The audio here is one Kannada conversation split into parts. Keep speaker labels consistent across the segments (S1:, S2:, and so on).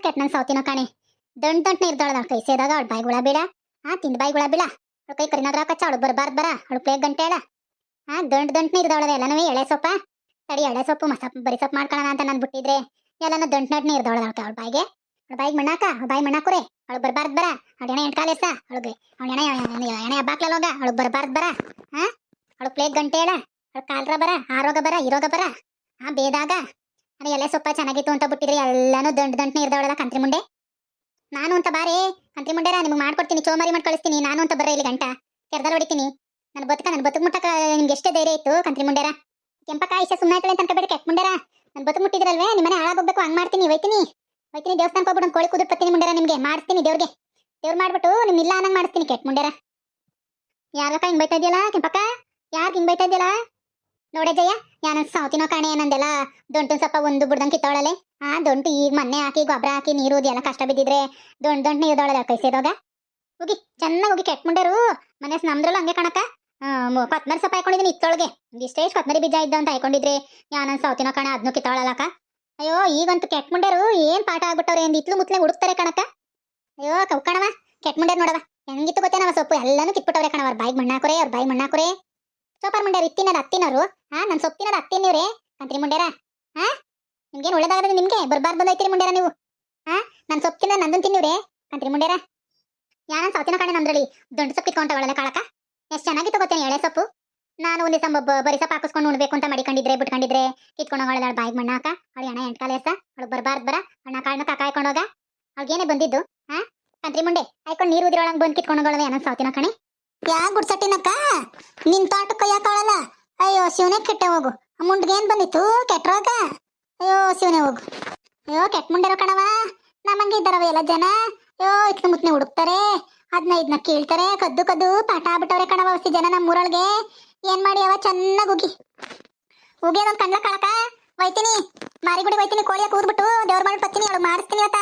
S1: ಅಂತ ಕೆಟ್ಟ ನನ್ ಸೌತಿನೋ ಕಾಣೆ. ದಂಡ್ ದಂಟ್ನ ಇರ್ದಾಳ ಕೈ ಸೇದಾಗ ಅವಳು ಬಾಯಿ ಗುಳಾ ಬೀಳ, ಆ ಹಾ ತಿಂದ ಬಾಯಿಗುಳ ಬೀಳ. ಅವಳು ಕೈ ಕರಿನಾದ್ರ ಕಚ್ಚ ಅವಳು ಬರ್ಬಾರ್ದು ಬರ. ಅವಳು ಪ್ಲೇಗ್ ಗಂಟೆ ಹೇಳ ಆ ದಂಡ್ ದಂಟ್ನ ಇರ್ದಾಳದ ಎಲ್ಲನೂ ಎಳೆ ಸೊಪ್ಪ. ತಡಿ ಎಳೆ ಸೊಪ್ಪು ಮಸಪ್ ಬರಿ ಸೊಪ್ಪು ಮಾಡ್ಕೊಳ್ಳೋಣ ಅಂತ ನಾನು ಬಿಟ್ಟಿದ್ರೆ ಎಲ್ಲನ ದಂಟ್ ನಟ್ನ ಇರ್ದಾಳ ಅವಳ ಬಾಯಿಗೆ. ಅವಳ ಬಾಯಿಗೆ ಮಣ್ಣಾಕ, ಅವಳ ಬಾಯಿ ಮಣ್ಣಾಕುರೆ. ಅವಳು ಬರ್ಬಾರ್ದು ಬರ. ಅವಳು ಎಣೆ ಎಂಟ್ಕಾಲ ಎಸ ಅವಳಿಗೆ ಅವಳು ಎಣೆ ಎಣೆ ಹಬ್ಬಾಕ್ಲಲ್ಲ ಹೋಗ. ಅವಳು ಬರ್ಬಾರ್ದು ಬರ. ಹಾ ಅವಳು ಪ್ಲೇಗ್ ಗಂಟೆ ಹೇಳ ಅವಳು ಕಾಲ್ರ ಬರ ಆರೋಗ ಬರ ಇರೋಗ ಬರ. ಹಾಂ ಬೇದಾಗ ಅದೇ ಎಲೆ ಸೊಪ್ಪ ಚೆನ್ನಾಗಿತ್ತು ಅಂತ ಬಿಟ್ಟಿದ್ರೆ ಎಲ್ಲಾನು ದಂಡ್ ದಂಟನೆ ಇರ್ದವಳಲ್ಲ ಕಂತ್ರಿ ಮುಂಡೆ. ನಾನು ಅಂತ ಬಾರಿ, ಕಂತ್ರಿ ಮುಂಡೆರ, ನಿಮ್ಗೆ ಮಾಡ್ಕೊಡ್ತೀನಿ, ಚೋಮಾರಿ ಮಾಡಿ ಕಳಿಸ್ತೀನಿ, ನಾನು ಅಂತ ಬರ್ರ ಇಲ್ಲಿ ಗಂಟ. ಕೆರ್ದಲ್ಲಿ ಹೊಡಿತೀನಿ. ನನ್ನ ಬದುಕ ನನ್ನ ಬದುಕು ಮುಟ್ಟಕ ನಿಮ್ಗೆ ಎಷ್ಟೇ ಧೈರ್ಯ ಇತ್ತು, ಕಂತ್ರಿ ಮುಂಡೆರ. ಕೆಂಪಕ್ಕ ಇಷ್ಟ ಸುಮ್ಮನೆ ಆಯ್ತಳೆ ಅಂತ ಅನ್ಕೋಬೇಡಿ, ಕೆಟ್ಟ ಮುಂಡೆರ. ನನ್ನ ಬದುಕು ಮುಟ್ಟಿದ್ರಲ್ವೇ ನಿಮ್ಮನೆ ಹಾಳಾಗೋಗ್ಬೇಕು ಹಂಗೆ ಮಾಡ್ತೀನಿ, ಹೋಯ್ತೀನಿ. ದೇವಸ್ಥಾನಕ್ಕೆ ಹೋಗ್ಬಿಟ್ಟು ಒಂದ್ ಕೋಳಿ ಕುದುರ್ಪತ್ತೀನಿ ಮುಂಡೆರ ನಿಮಗೆ, ಮಾಡಿಸ್ತೀನಿ ದೇವ್ರಿಗೆ. ದೇವ್ರು ಮಾಡ್ಬಿಟ್ಟು ನಿಮ್ಮ ಇಲ್ಲ ಅನ್ನಂಗೆ ಮಾಡಿಸ್ತೀನಿ, ಕೆಟ್ಟ ಮುಂಡೆರ. ಯಾರಕ್ಕ ಹಿಂಗೆ ಬೈತಾ ಇದೆಯಲ್ಲ, ಕೆಂಪಕ್ಕ? ಯಾರು ಹಿಂಗೆ ಬೈತಾ ಇದೆಯಲ್ಲ? ನೋಡೆ ಜಯ ನಾನು ಸಾವತಿನೋ ಕಾಣೆ ಏನಂದೆಲ್ಲ ದೊಂಟು ಸ್ವಲ್ಪ ಒಂದು ಬುಡ್ದಂಗೆ ಕಿತ್ತವಳಲೆ ಆ, ದೊಂಟು ಈಗ ಮೊನ್ನೆ ಹಾಕಿ ಗೊಬ್ಬರ ಹಾಕಿ, ನೀರು ಎಲ್ಲ ಕಷ್ಟ ಬಿದ್ದಿದ್ರೆ ದೊಂಡ್ ದೊಂಟ್ ನೀರ್ದವಳಲ್ಲ ಕೈ ಹೋಗಿ ಚೆನ್ನಾಗಿ ಹೋಗಿ ಕೆಟ್ಟ ಮುಂಡೆರು. ಮನೆ ನಮ್ದ್ರಲ್ಲ ಹಂಗೆ ಕಣಕ ಕೊತ್ಮರಿ ಸ್ವಲ್ಪ ಹಾಕೊಂಡಿದ್ದೀನಿ ಇತ್ತೊಳಗೆ. ಇಷ್ಟೇ ಕೊತ್ಮರಿ ಬೀಜ ಇದ್ದ ಅಂತ ಹಾಕೊಂಡಿದ್ರೆ ನಾನು ಸೌತಿನೋ ಕಾಣೆ ಅದನ್ನು ಕಿತ್ತವಳಲ್ಲಕ್ಕ ಅಯ್ಯೋ, ಈಗಂತೂ ಕೆಟ್ಟ ಮುಂಡೆರು. ಏನ್ ಪಾಠ ಆಗ್ಬಿಟ್ಟವ್ರೆ ಅಂದ್ ಇತ್ಲು ಮುತ್ಲೆ ಹುಡುಕ್ತಾರೆ ಕಣಕ ಅಯ್ಯೋ ಕವ್ ಕಣವ ಕೆಟ್ಟ ಮುಂಡೆರು ನೋಡವ. ಹೆಂಗಿತ್ತು ಗೊತ್ತೇನವ ಸೊಪ್ಪು? ಎಲ್ಲಾನು ಕಿತ್ಬಿಟ್ಟವ್ರೆ ಕಣವ. ಅವ್ರ ಬಾಯಿಗೆ ಮಣ್ಣಾಕುರೆ, ಅವ್ರ ಬಾಯಿ ಮಣ್ಣಾಕುರೆ. ಸೋಪಾರ್ ಮುಂಡ್ಯಾರ ಇತ್ತಿನದ, ಅತ್ತಿನವರು. ಹಾ ನನ್ ಸೊಪ್ಪಿನದ ಅತ್ತಿನವ್ರೆ ಕಂತ್ರಿ ಮುಂಡ್ಯಾರ ಹಾ ನಿಮ್ಗೇನು ಒಳ್ಳೇದಾಗದ ನಿಮ್ಗೆ? ಬರ್ಬಾರ್ದು ಬಂದೈತಿರಿ ಮುಂಡ್ಯಾರ ನೀವು? ಹಾ ನನ್ ಸೊಪ್ಪಿನ ನಂದನ್ ತಿನ್ನೂರೇ ಕಂತ್ರಿ ಮುಂಡ್ಯಾರ ಯಾನ ಸೌತಿನ ಕಾಣೆ ನಮ್ದ್ರಲ್ಲಿ. ದೊಡ್ಡ ಸೊಪ್ಪು ಒಳ್ಳೆ ಕಾಳಕ? ಎಷ್ಟು ಚೆನ್ನಾಗಿ ತಗೋತೇನೆ ಎಳೆ ಸೊಪ್ಪು. ನಾನು ಒಂದ್ ಬರಿ ಸೊಪ್ಪು ಹಾಕಿಸ್ಕೊಂಡು ಉಣ್ಬೇಕು ಅಂತ ಮಡಿಕೊಂಡಿದ್ರೆ, ಬಿಟ್ಕೊಂಡಿದ್ರೆ. ಕಿತ್ಕೊಂಡು ಒಳ್ಳೆ ಬಾಯಿಗೆ ಮಣ್ಣಾಕ ಅವಳು ಅಣ್ಣ ಎಂಟ್ಕಾಲ ಎಸ ಅವಳು ಬರ್ಬಾರ್ದು ಬರ. ಅಣ್ಣ ಕಾಳನ್ನ ಕಾಕ ಹಾಕೊಂಡೋಗ ಅವ್ಳಿಗೇನೆ ಬಂದಿದ್ದು ಹಾ ಕಂತ್ರಿ ಮುಂಡೆ? ಹಾಕೊಂಡು ನೀರು ಉದ್ರೊಳಗೆ ಬಂದು ಕಿತ್ಕೊಂಡು ಹೋಗೋಳದ ಏನೋ ಸೌತಿನ ಕಣೆ. ಯಾಕೆ ಗುಡ್ಸಟ್ಟಿನಕ್ಕ? ನಿನ್ ತೋಟಕ್ಕೆ ಯಾಕವಳಲ್ಲ ಅಯ್ಯೋ, ಶಿವನೇ ಕೆಟ್ಟ ಹೋಗು. ಆ ಮುಂಡ್ಗೆ ಏನ್ ಬಂದಿತ್ತು? ಕೆಟ್ರೋಗ ಅಯ್ಯೋ, ಶಿವನೇ ಹೋಗು. ಅಯ್ಯೋ, ಕೆಟ್ಟ ಮುಂಡೆರೋ ಕಣವ ನಮ್ಮಂಗೆ ಇದ್ದಾರವ ಎಲ್ಲ ಜನ. ಅಯ್ಯೋ, ಇತ್ನ ಮುತ್ನೆ ಹುಡುಕ್ತಾರೆ. ಅದ್ನ ಇದನ್ನ ಕೇಳ್ತಾರೆ. ಕದ್ದು ಕದ್ದು ಪಾಠ ಆಗ್ಬಿಟ್ಟವ್ರೆ ಕಣವ ಹೊಸಿ ಜನ ನಮ್ಮ ಊರೊಳಗೆ ಏನ್ ಮಾಡಿ ಅವ? ಚೆನ್ನಾಗಿ ಉಗಿ. ಹೋಗ್ಯಾನೊಂದ್ ಕಣ್ಲ ಕಳಕ ಒಯ್ತೀನಿ. ಮಾರಿಗುಡಿ ಒಯ್ತೀನಿ. ಕೋಳಿಯ ಕೂದ್ಬಿಟ್ಟು ದೇವ್ರ ಮಾಡಿ ಬತ್ತೀನಿ. ಅವಳು ಮಾಡಿಸ್ತೀನಿ ಆತ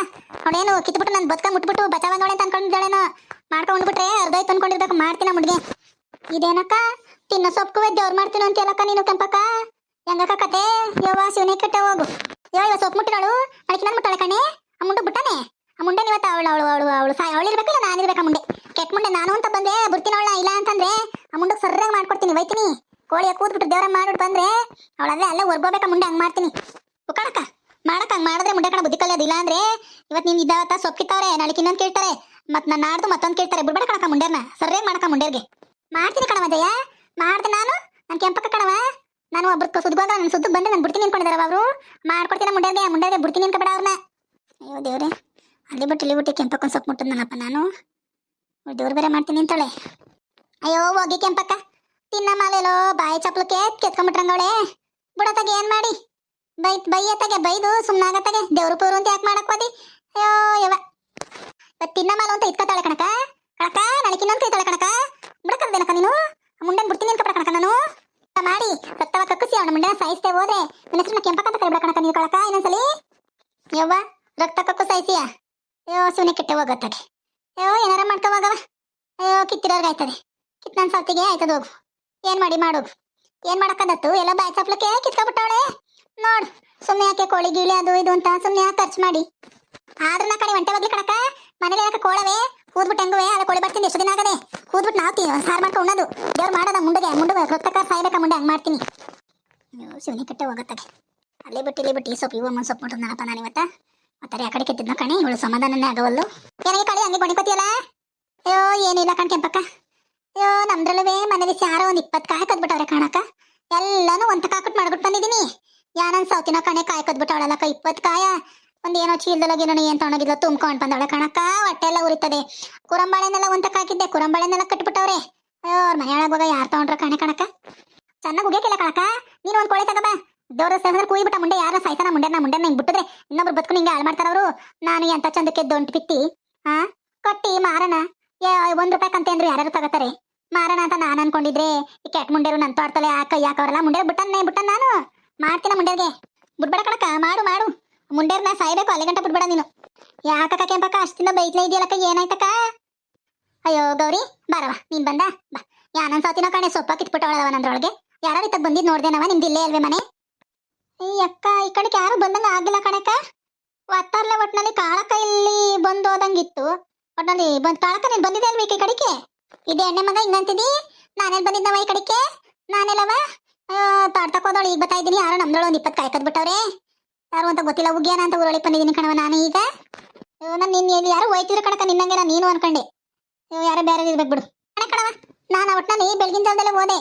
S1: ಅವಳೇನು ಕಿತ್ಬಿಟ್ಟು ನನ್ ಬದುಕ ಮುಟ್ಬಿಟ್ಟು ಬಚಾವಂಗವಳೆ ಅಂತ ಅನ್ಕೊಂಡಿದ್ದಾಳೇನೋ. ಮಾಡ್ಕೊಂಡು ಬಿಟ್ರೆ ಅರ್ಧೋಯ್ತು ಅನ್ಕೊಂಡಿರ್ಬೇಕು. ಮಾಡ್ತೀನಿ ಮುಡ್ಗೆ. ಇದೇನಕ್ಕ? ತಿನ್ನೋ ಸೊಪ್ಪು ದೇವ್ರು ಮಾಡ್ತೀನಿ ಅಂತ ಹೇಳಕ್ಕ ನೀನು ಕೆಂಪಕ್ಕ? ಹೆಂಗಕ್ಕ ಕತೆ? ಯವ್ವ, ಶಿವನೇ ಕೆಟ್ಟ ಹೋಗು. ಯೋ ಇವ ಸೊಪ್ಪು ಮುಟ್ಟಿರೋಳು ಅದಕ್ಕೆ ನಾನು ಮುಟ್ಟಾಳೆ ಕಣೆ ಆ ಮುಂಡು ಬಿಟ್ಟಾನೆ? ಆ ಮುಂಡೆ ಇವತ್ತು ಅವಳು ಅವಳು ಅವಳು ಅವಳು ಸಾಯ, ಅವಳು ಇರ್ಬೇಕಿಲ್ಲ, ನಾನು ಇರ್ಬೇಕಾ ಮುಂಡೆ. ಕೆಟ್ಟ ಮುಂಡೆ ನಾನು ಅಂತ ಬಂದೆ ಬರ್ತೀನಿ ಅವಳ ಇಲ್ಲ ಅಂತಂದ್ರೆ ಆ ಮುಂಡಕ್ಕೆ ಸರ್ಯಾಗಿ ಮಾಡ್ಕೊಡ್ತೀನಿ ಒಯ್ತೀನಿ ಕೋಳಿಯ ಕೂದ್ಬಿಟ್ಟು ದೇವ್ರ ಮಾಡ್ಬಿಟ್ಟು ಬಂದ್ರೆ ಅವಳಲ್ಲೇ ಅಲ್ಲೇ ಹೊರ್ಗೋಬೇಕಾ ಮುಂಡೆ ಹಂಗ್ ಮಾಡ್ತೀನಿ. ಉಕ್ಕಳಕ್ಕ ಮಾಡಕ್ ಹಂಗ್ ಮಾಡಿದ್ರೆ ಮುಂಡೆ ಕಣ ಬುದ್ಧಿ ಕಲಿಯೋದಿಲ್ಲ ಅಂದ್ರೆ ಇವತ್ತು ನೀನ್ ಇದ್ದಾವತ್ತ ಸೊಪ್ಪಿತ್ತವ್ರೆ ನಾಳೆ ಇನ್ನೊಂದು ಕೇಳ್ತಾರೆ. ಮತ್ ನನ್ನ ಆಡ್ದು ಮತ್ತೊಂದು ಕೇಳ್ತಾರೆ. ಬಿಡ್ಬೇಡ ಕಣಕ ಮುಂಡೇರ್ನ. ಸರ್ರೇಗ್ ಮಾಡಕ ಮುಂಡೇರ್ಗೆ. ಮಾಡ್ತೀನಿ ಕಣವ ಜಯ. ಮಾಡ್ದೆ ನಾನು. ನನ್ ಕೆಂಪಕ್ಕ ಕಣವ ನಾನು ಒಬ್ರು ಸುದ್ಗೋಗ ನನ್ನ ಸುದ್ದು ಬಂದು, ನಾನು ಬಿಡ್ತೀನಿ ಅನ್ಕೊಂಡಿದಾರ ಅವರು. ಮಾಡ್ಕೊಡ್ತೀನಿ ಮುಂಡೇರ್ಗೆ. ಮುಂಡೇರ್ಗೆ ಬಿಡ್ತೀನಿ ಅನ್ಕಬೇಡ ಅವ್ರನ್ನ ಅಯ್ಯೋ ದೇವ್ರೆ. ಅಲ್ಲಿ ಬಿಟ್ಟು ಇಲ್ಲಿ ಬಿಟ್ಟು ಕೆಂಪಕ್ಕ ಸೊಪ್ಪು ಮುಟ್ಟದ್ನಲ್ಲಪ್ಪ ನಾನು. ದೇವ್ರು ಬೇರೆ ಮಾಡ್ತೀನಿ ಅಂತಳೆ. ಅಯ್ಯೋ, ಹೋಗಿ ಕೆಂಪಕ್ಕ. ತಿನ್ನ ಮಾಲೆಲೋ, ಬಾಯಿ ಚಪ್ಲಕ್ಕೆ ಕೆತ್ಕೊಂಡ್ಬಿಟ್ರಂಗವಳೆ ಬಿಡತ್ತಾಗ ಏನ್ ಮಾಡಿ? ಬೈ ಬೈಯತ್ತಾಗೆ, ಬೈದು ಸುಮ್ಮನಾಗತ್ತಾಗೆ ದೇವ್ರು ಪೂರು ಅಂತ ಯಾಕೆ ಮಾಡಕ್ ಅಯ್ಯೋ ಯವ ಅಂತ ಇಟ್ಕೊತಾಳೆ ಕಣಕ? ಕಣಕ? ನನಗೆ ಇನ್ನೊಂದು ಕೈತಾಳೆ ಕಣಕ? ಬಿಡಕಲ್ದೇನಕ ನೀನು? ಮುಂಡನ್ ಬಿಡ್ತೀನಿ ಅಂತ ಕಣಕ ನಾನು? ಮಾಡಿ, ರಕ್ತವ ಕಕ್ಕಸಿ ಅವನ ಮುಂಡೆ ಸಾಯಿಸ್ತೇ ಹೋದ್ರೆ ನನ್ನ ಹೆಸರು ಕೆಂಪಕ್ಕಂತ ಕರಿಬಿಡ ಕಣಕ ನೀವು ಕಳಕ ಇನ್ನೊಂದ್ಸಲಿ? ಯವ್ವ, ರಕ್ತ ಕಕ್ಕು ಸಾಯಿಸಿಯ? ಅಯ್ಯೋ ಸುಮ್ಮನೆ ಕೆಟ್ಟೆ ಹೋಗತ್ತಾಗೆ ಅಯ್ಯೋ, ಏನಾರ ಮಾಡ್ಕೋವಾಗವ ಅಯ್ಯೋ, ಕಿತ್ತಿರೋರ್ಗೆ ಆಯ್ತದೆ. ಕಿತ್ ನನ್ನ ಸೌತಿಗೆ ಆಯ್ತದ ಹೋಗು. ಏನ್ ಮಾಡಿ ಮಾಡೋಗು? ಏನ್ ಮಾಡಕ್ಕದತ್ತು? ಎಲ್ಲ ಬಾಯ್ ಸಪ್ಲಕ್ಕೆ ಕಿತ್ಕೊಬಿಟ್ಟವಳೆ ನೋಡು ಸುಮ್ಮನೆ ಯಾಕೆ ಕೋಳಿ ಗೀಳಿ ಅದು ಇದು ಅಂತ ಸುಮ್ಮನೆ ಯಾಕೆ ಖರ್ಚು ಮಾಡಿ? ಆದ್ರೆ ನಾ ಕಣಿ ಒಂಟೆ ಬಗ್ಲಿ ಕಣಕ ಮನೇಲಿ ಯಾಕೆ ಕೋಳವೆ? ಕೂದ್ಬಿಟ್ಟು ಹೆಂಗುವೆ? ಅಲ್ಲ ಕೋಳಿ ಬರ್ತೀನಿ ಎಷ್ಟು ದಿನ ಆಗದೆ. ಕೂದ್ಬಿಟ್ಟು ನಾವು ತಿನ್ ಸಾರು ಮಾಡ್ಕೊಂಡು ಉಣ್ಣೋದು. ದೇವ್ರು ಮಾಡೋದ ಮುಂಡೆಗೆ ಮುಂಡು ಕೃತಕ ಸಾಯ್ಬೇಕ ಮುಂಡೆ ಹಂಗೆ ಮಾಡ್ತೀನಿ. ಶಿವನಿ ಕಟ್ಟೆ ಹೋಗತ್ತಾಗೆ. ಅಲ್ಲೇ ಬಿಟ್ಟು ಇಲ್ಲಿ ಬಿಟ್ಟು ಈ ಸೊಪ್ಪು ಇವು ಸೊಪ್ಪು ಮುಟ್ಟದ್ ನನಪ್ಪ ನಾನು ಇವತ್ತ? ಮತ್ತೆ ಆ ಕಡೆ ಕೆತ್ತಿದ್ನ ಕಣಿ, ಇವಳು ಸಮಾಧಾನನೇ ಆಗವಲ್ಲು. ಏನಾಗಿ ಕಳಿ ಹಂಗೆ ಬಣಿಕೋತಿಯಲ್ಲ ಅಯ್ಯೋ ಏನಿಲ್ಲ ಕಣ್ ಕೆಂಪಕ್ಕ. ಅಯ್ಯೋ, ನಮ್ದ್ರಲ್ಲವೇ ಮನೇಲಿ ಯಾರೋ ಒಂದ್ ಇಪ್ಪತ್ತು ಕಾಯಿ ಕದ್ಬಿಟ್ಟವ್ರೆ ಕಾಣಕ್ಕ. ಎಲ್ಲಾನು ಒಂದ್ ಕಾಕಟ್ ಮಾಡ್ಬಿಟ್ಟು ಬಂದಿದ್ದೀನಿ. ಯಾನನ್ ಸೌತಿನ ಕಣೆ ಕಾಯಿ ಕದ್ಬಿಟ್ಟವಳಲ್ಲಕ್ಕ ಇಪ್ಪತ್ತು ಕಾಯ. ಒಂದೇನೋ ಚೀಲದೊಳಗೇನೋ ಏನ್ ತಗೊಂಡೋಗಿದ್ಲು ತುಂಬ್ಕೊಂಡ್ ಬಂದವಳ ಕಣಕ್ಕ, ಹೊಟ್ಟೆ ಎಲ್ಲ ಉರಿತದೆ. ಕುರಂಬಾಳೆನೆಲ್ಲ ಒಂತಕ್ ಹಾಕಿದ್ದೆ, ಕುರಂಬಾಳೆನೆಲ್ಲ ಕಟ್ಬಿಟ್ಟವ್ರೆ. ಅಯ್ಯೋ, ಅವ್ರ ಮನೆಯೊಳಗ ಯಾರ್ ತಗೊಂಡ್ರ ಕಣೆ ಕಣಕ ಚೆನ್ನಾಗಿ ಉಗಿಯಕ್ಕಿಲ್ಲ ಕಣಕ ನೀನು ಒಂದ್ ಕೋಳಿ ತಗಬ ದೇವ್ರ ಸೇರಿದ್ರೆ ಕೂಯ್ ಬಿಟ್ಟ ಮುಂಡೆ, ಯಾರ ಸಾಯ್ತಾನ ಮುಂಡೆ, ನಾ ಮುಂಡೆ ಹಿಂಗ್ ಬಿಟ್ಟಿದ್ರೆ ಇನ್ನೊಬ್ರು ಬದುಕು ಹಿಂಗೆ ಹಾಳು ಮಾಡ್ತಾರ ನಾನು ಎಂತ ಚಂದಕ್ಕೆ ದೊಂಟ್ ಬಿತ್ತಿ ಹಾ ಕಟ್ಟಿ ಮಾರಣ. ಒಂದ್ ರೂಪಾಯಿ ಕಂತೆ ಅಂದ್ರೆ ಯಾರು ತಗೋತಾರೆ? ಮಾರಣ ಅಂತ ನಾನು ಅನ್ಕೊಂಡಿದ್ರೆ, ಈ ಕೆಟ್ಟ ಮುಂಡೆರು ನನ್ ತೋಡ್ತಲೆ ಆ ಕೈ ಹಾಕವ್ರಲ್ಲ ಮುಂಡೆ ಬಿಟ್ಟನ್ನೇ ಬಿಟ್ಟನ್ ನಾನು. ಮಾಡ್ತೀನ ಮುಂಡೇರ್ಗೆ? ಬಿಡ್ಬೇಡ ಕಣಕ ಮಾಡು ಮಾಡು. ಮುಂಡೇರ್ನ ಸಾಯ್ಬೇಕು ಅಲ್ಲಿ ಗಂಟ ಬಿಡ್ಬೇಡ ನೀನು. ಯಾಕಕ್ಕ ಕೆಂಪಕ್ಕ, ಅಷ್ಟಿಂದ ಬೈತ್ಲೇ ಇದೆಯಲ್ಲಕ್ಕ, ಏನಾಯ್ತಕ್ಕ? ಅಯ್ಯೋ, ಗೌರಿ ಬಾರವ ನೀನ್ ಬಂದ? ಬಾ. ಯಾನನ್ ಸೌತಿನ ಕಣೆ, ಸೊಪ್ಪ ಕಿತ್ಬಿಟ್ಟವಳವ ನಂದ್ರೊಳಗೆ. ಯಾರು ಇತ್ತ ಬಂದಿದ್ ನೋಡ್ದೇನವ, ನಿಮ್ದು ಇಲ್ಲೇ ಅಲ್ವೇ ಮನೆ? ಈ ಅಕ್ಕ, ಈ ಕಡೆಗೆ ಯಾರು ಬಂದಂಗ ಆಗಿಲ್ಲ ಕಣಕ್ಕ. ಒತ್ತಾರ್ಲೆ ಒಟ್ನಲ್ಲಿ ಕಾಳಕ ಇಲ್ಲಿ ಬಂದು ಹೋದಂಗಿತ್ತು ಒಟ್ನಲ್ಲಿ ಬಂದ್ ಕಾಳಕ ನೀನ್ ಬಂದಿದೆ ಅಲ್ವೇ ಈ ಕಡೆಗೆ? ಇದೆ ಎಣ್ಣೆ ಮಗ, ಹಿಂಗಂತಿದಿ? ನಾನೇನ್ ಬಂದಿದ್ದವ ಈ ಕಡೆಗೆ? ನಾನೆಲ್ಲವ? ತಾಡ್ ತಕೋದಳು ಈಗ ಬತ್ತಾ ಇದ್ದೀನಿ. ಯಾರೋ ನಮ್ದಳು ಒಂದ್ ಇಪ್ಪತ್ತು ಕಾಯ್ಕದ್ ಬಿಟ್ಟವ್ರೆ ಯಾರು ಅಂತ ಗೊತ್ತಿಲ್ಲ, ಉಗ್ಯಾನ ಅಂತ ಊರೊಳಗೆ ಬಂದಿದ್ದೀನಿ ಕಣವ ನಾನು ಈಗ. ನಾನು ನಿನ್ನ ಯಾರು ಹೋಯ್ತಿದ್ರು ಕಣಕ ನಿನ್ನಂಗೆ ನಾನು ನೀನು ಅನ್ಕೊಂಡೆ ಯಾರೋ ಬೇರೆ ಇರ್ಬೇಕು ಬಿಡು ಕಣ ಕಣವ ನಾನು ಒಟ್ನಲ್ಲಿ ಬೆಳಗಿನ ಜಾವದಲ್ಲೇ ಹೋದೆ.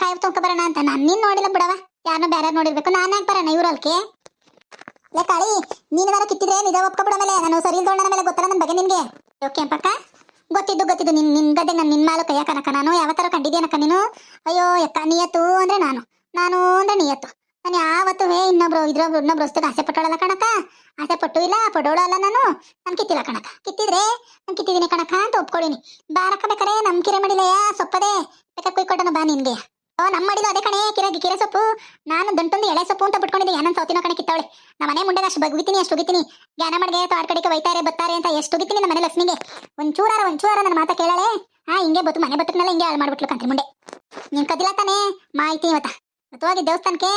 S1: ಕಾಯಿ ತೊಂಕ ಬರೋಣ ಅಂತ. ನಾನು ನಿನ್ನ ನೋಡಿಲ್ಲ ಬಿಡವ ಯಾರು ಬೇರೆ ನೋಡಿರ್ಬೇಕು. ನಾನು ಯಾಕೆ ಬರೋಣ ಇವ್ರಲ್ಕೆ ಲೇ, ಕಾಳಿ, ನೀನು ನಾನು ಕಿತ್ತಿದ್ರೆ ನಿಜ ಒಪ್ಕೊಬಿಡ ಮೇಲೆ ನಾನು ಸರಿ ಇಲ್ದೋಣ ಮೇಲೆ ಗೊತ್ತಲ್ಲ ನನ್ನ ಬಗ್ಗೆ ನಿನಗೆ. ಓಕೆ ಅಂಪಕ್ಕ ಗೊತ್ತಿದ್ದು ನಿನ್ ನಿನ್ ಗದ್ದೆ ನಾನು ನಿನ್ ಮಾಲು ಕೈಯ ಕನಕ ನಾನು ಯಾವತ್ತಾರ ಕಂಡಿದ್ದೇನಕ್ಕ ನೀನು? ಅಯ್ಯೋ ಯಕ್ಕ ನಿಯತ್ತು ಅಂದ್ರೆ ನಾನು. ನಾನು ಅಂದ್ರೆ ನಿಯತ್ತು. ನಾನು ಯಾವತ್ತು, ಹೇ, ಇನ್ನೊಬ್ರು ಇದ್ರೊಬ್ರು ಇನ್ನೊಬ್ರು ವಸ್ತುಗೆ ಆಸೆ ಪಟ್ಟೋಳಲ್ಲ ಕಣಕ ಆಸೆ ಪಟ್ಟು ಇಲ್ಲ, ಪಡೋಳು ನಾನು. ನಾನು ಕಿತ್ತಿಲ್ಲ ಕಣಕ ಕಿತ್ತಿದ್ರೆ ನಾನು ಕಿತ್ತಿದ್ದೀನಿ ಕಣಕ ಅಂತ ಒಪ್ಕೊಳ್ಳಿನಿ ಬಾರಕ್ಕ ಬೇಕಾರೆ, ನಮ್ ಕಿರೆ ಯಾ ಸೊಪ್ಪದೆ. ಬೇಕಾ ಕುಯ್ಕೊಟ್ಟನು ಬಾ ನಿನ್ಗೆ. ನಮ್ಮ ಅದೇ ಕಣೆ, ಕಿರೆ ಕಿರೆ ಸೊಪ್ಪು. ನಾನು ದಂಟೊಂದು ಎಳೆ ಸೊಪ್ಪು ಅಂತ ಬಿಟ್ಕೊಂಡಿದ್ದೆ ಏನನ್ ಸೌತಿನೋ ಕಣೆ ಕಿತ್ತವಳೆ. ನಮ್ಮ ಮನೆ ಮುಂದೆ ಅಷ್ಟು ಬಗ್ಗಿತೀನಿ ಅಷ್ಟು ಉಗಿತೀನಿ ಜ್ಞಾನ ಮಾಡ್ಗೆ ತೋಟ ಕಡೆಗೆ ಒಯ್ತಾರೆ ಬತ್ತಾರೆ ಅಂತ ಎಷ್ಟು ಉಗಿತೀನಿ ನಮ್ಮ ಮನೆ ಲಕ್ಷ್ಮಿಗೆ. ಒಂಚೂರಾರ ಒಂಚೂರಾರ ನನ್ನ ಮಾತ ಕೇಳಳೆ. ಹಾ ಹಿಂಗೆ ಬತ್ತು ಮನೆ ಬತ್ತನೆಲ್ಲ ಹಿಂಗೆ ಹಾಳು ಮಾಡ್ಬಿಟ್ಲು ಕಂತ್ರಿ ಮುಂದೆ. ನೀನ್ ಕದಿಲ್ಲ ತಾನೆ? ಮಾಹಿತಿ ಇವತ್ತ. ಇವತ್ತು ಹೋಗಿ ದೇವಸ್ಥಾನಕ್ಕೆ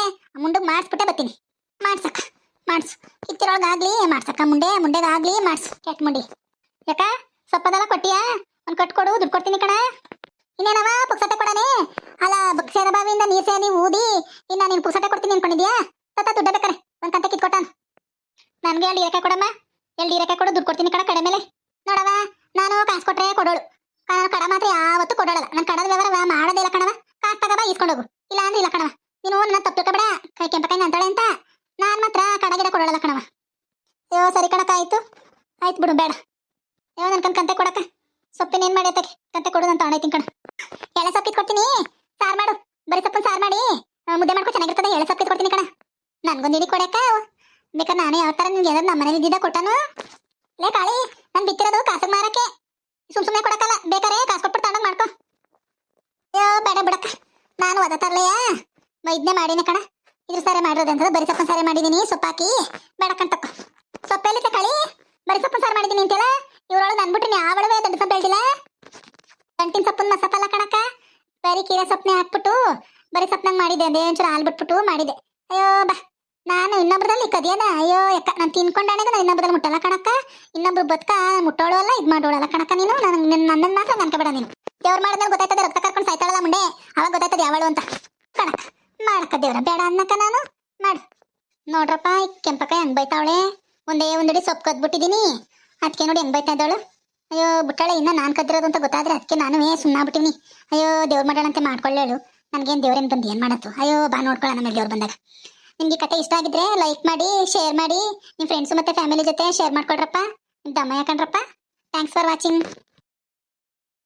S1: ಮುಂಡಗ್ ಮಾಡಿಸ್ಬಿಟ್ಟೆ ಬರ್ತೀನಿ ಮಾಡ್ಸಕ್ಕ, ಮಾಡ್ಸು. ಕಿತ್ತಿರೊಳಗಾಗ್ಲಿ ಮಾಡ್ಸಕ್ಕ ಮುಂಡೆ ಮುಂಡೆಗಾಗ್ಲಿ ಮಾಡ್ಸು. ಕೆಟ್ಟ ಮುಂಡಿ. ಯಾಕ? ಸೊಪ್ಪದೆಲ್ಲ ಕೊಟ್ಟಿಯಾ? ಒಂದ್ ಕಟ್ಕೊಡು ದುಡ್ಡು ಕೊಡ್ತೀನಿ ಕಣ. ಇನ್ನೇನವ? ಪುಕ್ಸಟ್ಟೆ ಕೊಡನೆ? ಅಲ್ಲ ಬಕ್ಸೇರ ಬಾವಿಯಿಂದ ನೀರ್ ಸೇರಿ ಊದಿ, ಇನ್ನ ನೀನ್ ಪುಕ್ಸಟ್ಟೆ ಕೊಡ್ತೀನಿ ಅನ್ಕೊಂಡಿದ್ಯಾ? ತತ್ತ ದುಡ್ಡ ಬೇಕಾರೆ. ಒಂದ್ ಕಂತೆ ಕಿತ್ಕೊಟ್ಟಾನ. ನನ್ಗೆ ಎರಡು ಹೀರೆಕಾಯಿ ಕೊಡಮ್ಮ. ಎರಡು ಹೀರೆಕಾಯಿ ಕೊಡು, ದುಡ್ಡು ಕೊಡ್ತೀನಿ ಕಣ ಕಡೆ ಮೇಲೆ. ನೋಡವ ನಾನು ಕಾಸು ಕೊಟ್ರೆ ಕೊಡೋಳು. ನಾನು ಕಡ ಮಾತ್ರ ಯಾವತ್ತೂ ಕೊಡೋಳಲ್ಲ. ನಾನು ಕಡದ ವ್ಯವಹಾರ ಮಾಡೋದೇ ಕಣವ ಕಾಸು ತಗಬ ಇಸ್ಕೊಂಡೋಗು ಇಲ್ಲ ಅಂದ್ರೆ ಇಲ್ಲ ಕಣವ ನೀನು ನನ್ನ ತಪ್ಪು ತಿಳ್ಕೊಬೇಡ ಕೈ ಕೆಂಪಕಾಯಿ ಅಂತಾಳೆ ಅಂತ. ನಾನ್ ಮಾತ್ರ ಕಡಗಿಡ ಕೊಡೋಳಲ್ಲ ಕಣವ ಅಯ್ಯೋ, ಸರಿ ಕಣಕ ಆಯ್ತು. ಆಯ್ತು ಬಿಡು, ಬೇಡ. ಅಯ್ಯೋ ನನ್ಕನ್ ಕಂತೆ ಕೊಡಕ ಸೊಪ್ಪಿನ ಏನ್ ಮಾಡಿ ಕಂತೆ ಕೊಡು ಅಣೈತಿ ಕಣ. ಎಳೆ ಸೊಪ್ಪು ಕೊಡ್ತೀನಿ. ಸಾರ್ ಮಾಡು. ಬರೀ ಸೊಪ್ಪನ್ ಸಾರ್ ಮಾಡಿ. ಮುದ್ದೆ ಮಾಡ್ಕೊ, ಚೆನ್ನಾಗಿರ್ತದೆ. ಎಳೆ ಸೊಪ್ಪು ಕೊಡ್ತೀನಿ ಕಣ. ನನ್ಗೊಂದು ಇಡಿ ಕೊಡಕ ಬೇಕಾದ್ರೆ ನಾನೇ ಯಾವ ತರ ನಿನ್ಗೆ ಏನಾದ್ರು ನಮ್ಮ ಮನೇಲಿ ಇದ್ದಿದ್ದ ಕೊಟ್ಟನು? ಲೇ ಕಾಳಿ, ನಾನು ಬಿತ್ತಿರೋದು ಕಾಸಿಗೆ ಮಾರಕ್ಕೆ. ಸುಮ್ ಸುಮ್ಮನೆ ಕೊಡಕ್ಕಲ್ಲ. ಬೇಕಾರೆ ಕಾಸು ಕೊಟ್ಬಿಟ್ಟು ತಗೊಂಡೋಗ್ ಮಾಡ್ಕೊ. ಅಯ್ಯೋ, ಬೇಡ ಬಿಡಕ್ಕ. ನಾನು ಒದ ತರ್ಲೆಯ? ವೈದ್ಯ ಮಾಡಿನಿ ಕಣ. ಇದ್ರ ಸಾರೆ ಮಾಡಿರೋದು ಅಂತ ಬರೀ ಸೊಪ್ಪನ್ ಸಾರೆ ಮಾಡಿದೀನಿ. ಸೊಪ್ಪಾಕಿ ಬೇಡ ಕಣ್ತಕ್ಕ ಸೊಪ್ಪೆಲ್ಲಿದ್ದ ಕಳಿ? ಬರೀ ಸೊಪ್ಪನ್ ಸಾರು ಮಾಡಿದೀನಿ ಅಂತೆಲ್ಲ ಇವ್ರೊಳಗೆ ನನ್ಬಿಟ್ರೆ ಯಾವಳವೇ ದೊಡ್ಡ ಸೊಪ್ಪು ಬೆಳ್ದಿಲ್ಲ ಗಂಟಿನ ಸೊಪ್ಪನ್ ಮಸಪ್ಪಲ್ಲ ಕಣಕ್ಕ ಬರೀ ಕೀರೆ ಸೊಪ್ಪನೆ ಹಾಕ್ಬಿಟ್ಟು ಬರೀ ಸೊಪ್ಪನಂಗ್ ಮಾಡಿದೆ ಅದೇ ಒಂಚೂರು ಹಾಲು ಬಿಟ್ಬಿಟ್ಟು ಮಾಡಿದೆ ಅಯ್ಯೋ, ಬಾ. ನಾನು ಇನ್ನೊಬ್ರದಲ್ಲಿ ಕದಿಯದ ಅಯ್ಯೋ, ಯಾಕ? ನಾನು ತಿನ್ಕೊಂಡಾನೆ ನಾನು ಇನ್ನೊಬ್ರಲ್ಲಿ ಮುಟ್ಟಲ್ಲ ಕಣಕ್ಕ. ಇನ್ನೊಬ್ರು ಬದುಕ ಮುಟ್ಟೋಳು ಅಲ್ಲ ಇದು ಮಾಡೋಳಲ್ಲ ಕಣಕ್ಕ ನೀನು. ನನ್ನ ನನ್ನನ್ನು ಮಾತ್ರ ನನ್ಕಬೇಡ ನೀನು. ದೇವ್ರ ಮಾಡಿದ್ರೆ ಗೊತ್ತಾಯ್ತದೆ, ರಕ್ತ ಕರ್ಕೊಂಡು ಸಾಯ್ತಾಳಲ್ಲ ಮುಂಡೆ ಅವಾಗ ಗೊತ್ತಾಯ್ತದೆ ಯಾವಳು ಅಂತ. ಕಣಕ್ಕ, ಮಾಡಕ್ಕ ದೇವ್ರ ಬೇಡ ಅನ್ನಕ್ಕ ನಾನು. ಮಾಡು. ನೋಡ್ರಪ್ಪ, ಈ ಕೆಂಪಕಾಯಿ ಹೆಂಗ್ ಬೈತಾವಳೆ. ಒಂದೇ ಒಂದಡಿ ಸೊಪ್ಪು ಕದ್ಬಿಟ್ಟಿದೀನಿ. ಅದಕ್ಕೆ ನೋಡಿ ಹೆಂಗ್ ಬೈತಾ ಇದ್ದಾಳು. ಅಯ್ಯೋ, ಬಿಟ್ಟಾಳೆ, ಇನ್ನ ನಾನು ಕದ್ದಿರೋದು ಅಂತ ಗೊತ್ತಾದ್ರೆ ಅದಕ್ಕೆ ನಾನು ಏ ಸುಮ್ಮನಾಗ್ಬಿಟ್ಟಿನಿ ಅಯ್ಯೋ, ದೇವ್ರ ಮಾಡೋಣಂತೆ ಮಾಡ್ಕೊಳ್ಳೇಳು ನನಗೇನು ದೇವ್ರೇನು ಬಂದು ಏನು ಮಾಡತ್ತು? ಅಯ್ಯೋ, ಬಾ ನೋಡ್ಕೊಳ್ಳೋಣ ಆಮೇಲೆ ದೇವ್ರು ಬಂದಾಗ. ನಿಮಗೆ ಕತೆ ಇಷ್ಟ ಆಗಿದ್ರೆ ಲೈಕ್ ಮಾಡಿ ಶೇರ್ ಮಾಡಿ ನಿಮ್ಮ ಫ್ರೆಂಡ್ಸು ಮತ್ತೆ ಫ್ಯಾಮಿಲಿ ಜೊತೆ ಶೇರ್ ಮಾಡ್ಕೊಳ್ರಪ್ಪ. ನಿಮ್ಮ ದಮ್ಮ ಯಾಕಂಡ್ರಪ್ಪ ಥ್ಯಾಂಕ್ಸ್ ಫಾರ್ ವಾಚಿಂಗ್